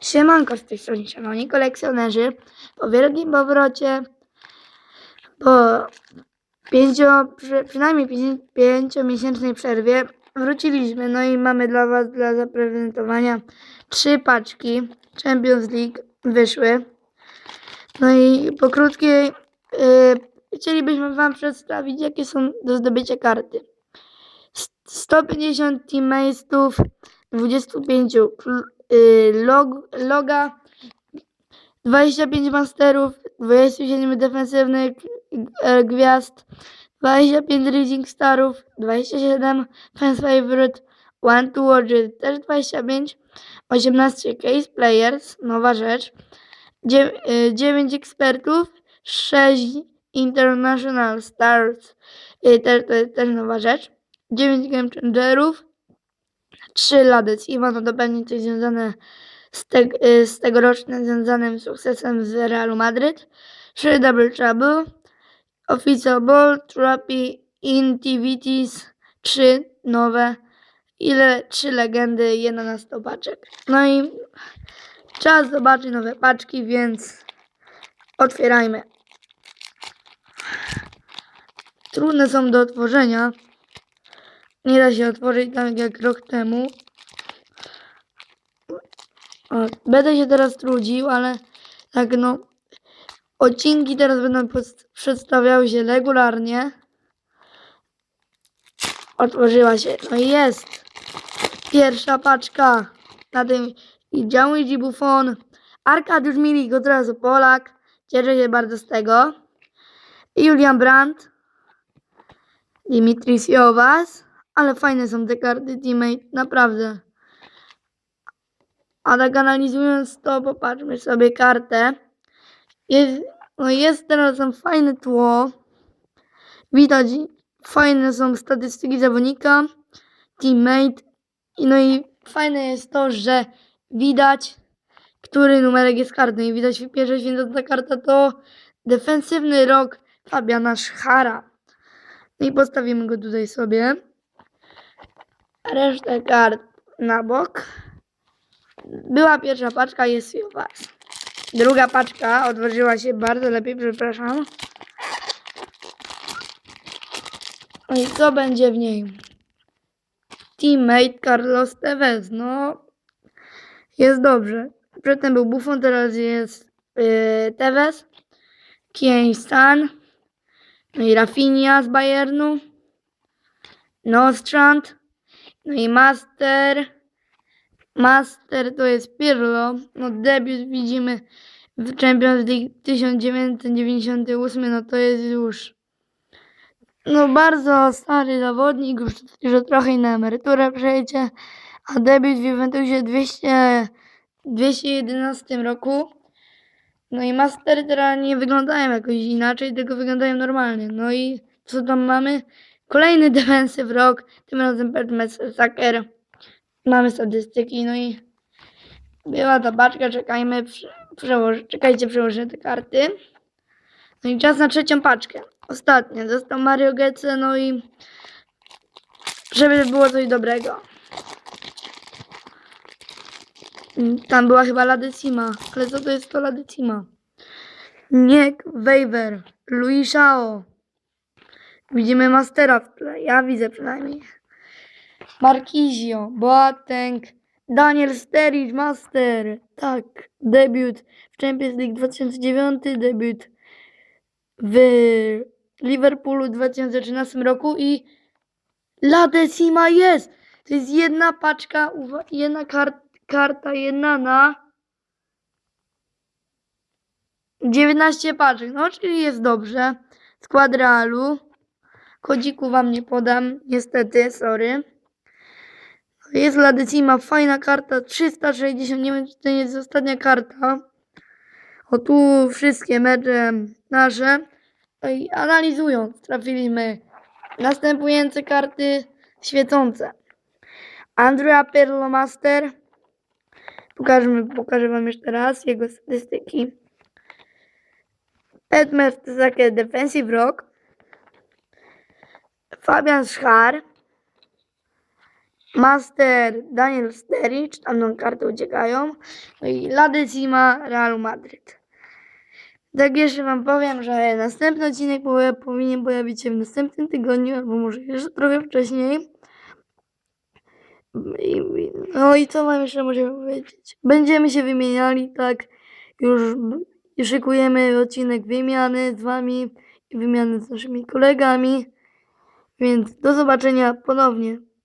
Siemanko z tej strony, szanowni kolekcjonerzy. Po wielkim powrocie, po pięcio, przy, przynajmniej pięć, pięciomiesięcznej przerwie wróciliśmy. No i mamy dla Was, dla zaprezentowania trzy paczki Champions League wyszły. No i po krótkiej yy, chcielibyśmy Wam przedstawić, jakie są do zdobycia karty. S- 150 teammateów, 25 kl- y, log, loga, 25 masterów, 27 defensywnych e, gwiazd, 25 Rising Starów, 27 Fans Favorite, One to Watch też 25, 18 Case Players, nowa rzecz, 9 ekspertów, 6 International Stars, y, też, też nowa rzecz, 9 Game Changerów, 3 Ladec Iwa, no to pewnie coś związane z, te, y, z tegorocznym związanym sukcesem z Realu Madryt. 3 Double Trouble, Official Ball, Trappy, Intivities, 3 nowe, ile 3 legendy, jedna na 100 paczek. No i czas zobaczyć nowe paczki, więc otwierajmy. Trudne są do otworzenia. Nie da się otworzyć tak jak rok temu. O, Będę się teraz trudził, ale tak no. Odcinki teraz będą przedstawiały się regularnie. Otworzyła się. No i jest. Pierwsza paczka. Na tym i Gianluigi Buffon. Arkadiusz Milik od razu Polak. Cieszę się bardzo z tego. Julian Brandt. Dimitris Jowas. Ale fajne są te karty teammate. Naprawdę. A tak analizując to, popatrzmy sobie kartę. Jest, no jest teraz tam fajne tło. Widać, fajne są statystyki zawodnika, teammate. I no i fajne jest to, że widać, który numerek jest kartą. I widać pierwsza święta karta to defensywny rok Fabiana Szchara. No i postawimy go tutaj sobie. Resztę kart na bok. Była pierwsza paczka, jest u was. Druga paczka otworzyła się bardzo lepiej, przepraszam. No i co będzie w niej? Teammate Carlos Tevez. No, jest dobrze. Przedtem był Buffon, teraz jest yy, Tevez. Kane Stan. No i Rafinha z Bayernu. Nostrand. No i Master. Master to jest Pirlo. No debiut widzimy w Champions League 1998. No to jest już no bardzo stary zawodnik, już, już trochę na emeryturę przejdzie. A debiut w Juventusie 200, 211 roku. No i Mastery teraz nie wyglądają jakoś inaczej, tylko wyglądają normalnie. No i co tam mamy? Kolejny defensyw rok, tym razem Pedmes Saker. Mamy statystyki, no i była ta baczka, czekajmy, prze, przełoż, czekajcie, przełożę te karty. No i czas na trzecią paczkę. Ostatnia, został Mario Götze, no i żeby było coś dobrego. Mm, Tam była chyba Ladecima, ale co to jest to Ladecima? Nick Waver, Louis Shao. Widzimy Mastera w tle, ja widzę przynajmniej. Marquisio, Boateng, Daniel Sturridge, Master. Tak, debiut w Champions League 2009, debiut w Liverpoolu w 2013 roku i La Decima jest. To jest jedna paczka, jedna kar karta, jedna na 19 paczek. No, czyli jest dobrze. Skład Realu. Kodziku wam nie podam, niestety, sorry. Jest La Decima, fajna karta, 360, nie wiem czy to nie jest ostatnia karta. O tu wszystkie mecze nasze. No i analizując, trafiliśmy następujące karty świecące. Andrea Pirlo Master. Pokażemy, pokażę wam jeszcze raz jego statystyki. Pet Mertesacker Defensive Rock. Fabian Schar. Master Daniel Sturridge, tam nam karty uciekają. No i Ladecima Real Madryt. Tak jeszcze wam powiem, że następny odcinek powinien pojawić się w następnym tygodniu, albo może jeszcze trochę wcześniej. No i co wam jeszcze możemy powiedzieć? Będziemy się wymieniali, tak, już szykujemy odcinek wymiany z wami i wymiany z naszymi kolegami. Więc do zobaczenia ponownie